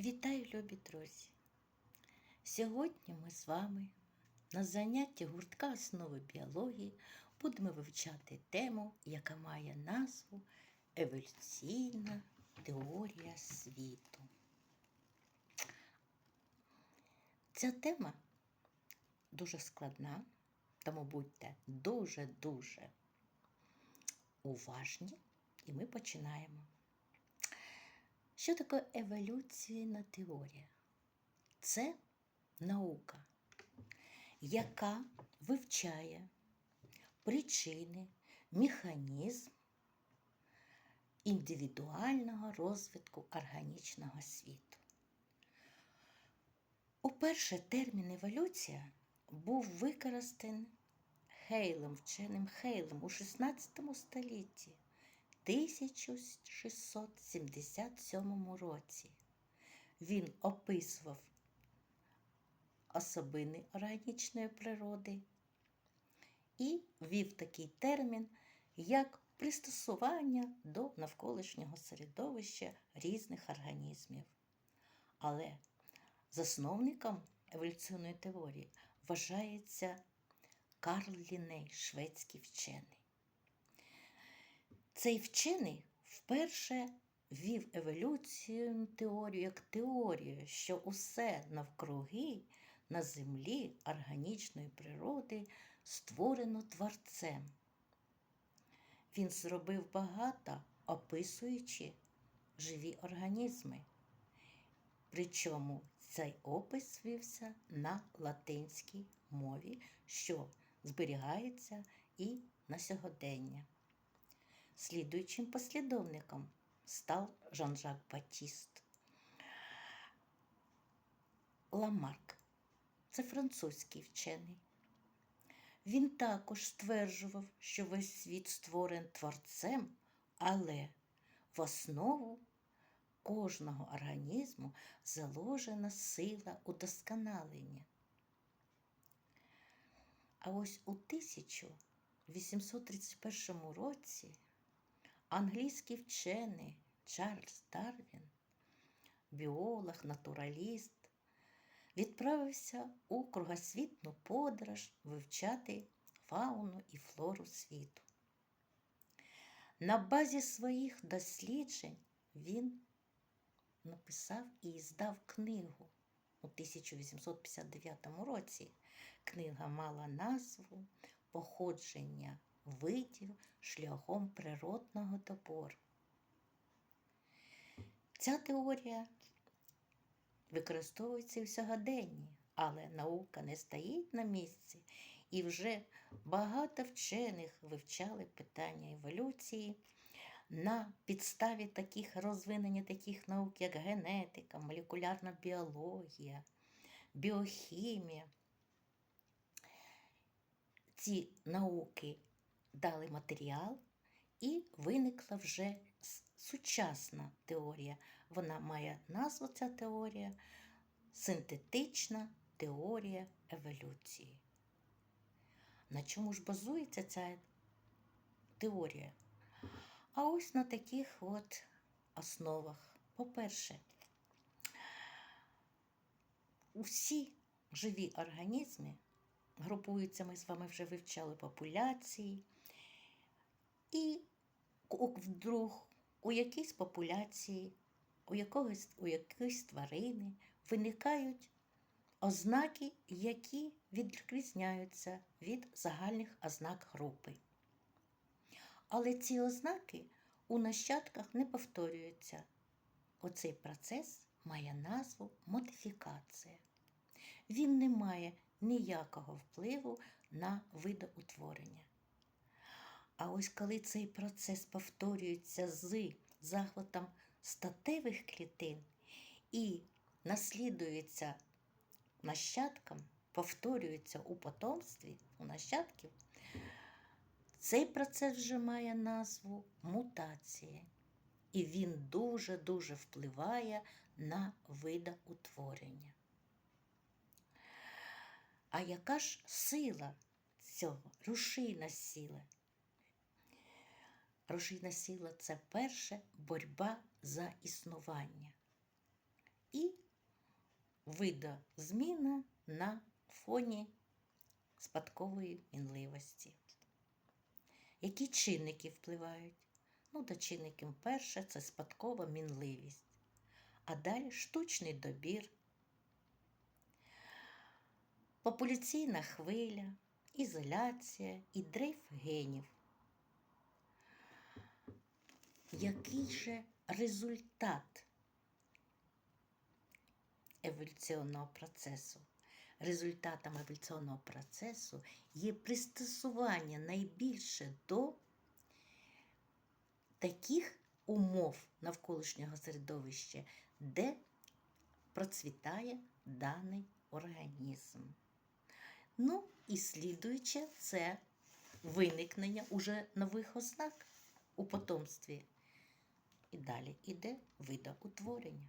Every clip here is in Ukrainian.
Вітаю, любі друзі! Сьогодні ми з вами на занятті гуртка основи біології будемо вивчати тему, яка має назву Еволюційна теорія світу. Ця тема дуже складна, тому будьте дуже-дуже уважні, і ми починаємо. Що таке еволюційна теорія? Це наука, яка вивчає причини, механізм індивідуального розвитку органічного світу. Уперше термін еволюція був використаний Хейлем, вченим Хейлем у 16 столітті. 1677 році він описував особини органічної природи і ввів такий термін, як пристосування до навколишнього середовища різних організмів. Але засновником еволюційної теорії вважається Карл Ліней, шведський вчений. Цей вчений вперше ввів еволюційну теорію як теорію, що усе навкруги на землі органічної природи створено творцем. Він зробив багато, описуючи живі організми. Причому цей опис вівся на латинській мові, що зберігається і на сьогодення. Слідуючим послідовником став Жан-Жак Батіст. Ламарк це французький вчений. Він також стверджував, що весь світ створений творцем, але в основу кожного організму заложена сила удосконалення. А ось у 1831 році англійський вчений Чарльз Дарвін, біолог, натураліст, відправився у кругосвітну подорож вивчати фауну і флору світу. На базі своїх досліджень він написав і здав книгу у 1859 році. Книга мала назву Походження видів шляхом природного добору. Ця теорія використовується в сьогоденні, але наука не стоїть на місці, і вже багато вчених вивчали питання еволюції на підставі таких розвинення таких наук, як генетика, молекулярна біологія, біохімія. Ці науки дали матеріал, і виникла вже сучасна теорія. Вона має назву ця теорія синтетична теорія еволюції. На чому ж базується ця теорія? А ось на таких от основах. По-перше, усі живі організми групуються, ми з вами вже вивчали популяції. І вдруг у якійсь популяції, у якогось, у якоїсь тварини виникають ознаки, які відрізняються від загальних ознак групи. Але ці ознаки у нащадках не повторюються. Оцей процес має назву модифікація. Він не має ніякого впливу на видоутворення. А ось коли цей процес повторюється з захватом статевих клітин і наслідується нащадкам, повторюється у потомстві у нащадків, цей процес вже має назву мутації. І він дуже-дуже впливає на видоутворення. А яка ж сила цього, рушійна сила? Рушійна сила це перше боротьба за існування. і видозміна на фоні спадкової мінливості. Які чинники впливають? Ну, до чинників перше це спадкова мінливість, а далі штучний добір, популяційна хвиля, ізоляція і дрейф генів. Який же результат еволюційного процесу? Результатом еволюційного процесу є пристосування найбільше до таких умов навколишнього середовища, де процвітає даний організм. Ну, і слідуюче це виникнення уже нових ознак у потомстві. І далі йде видоутворення.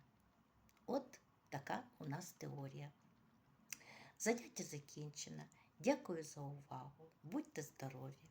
От така у нас теорія. Заняття закінчено. Дякую за увагу. Будьте здорові!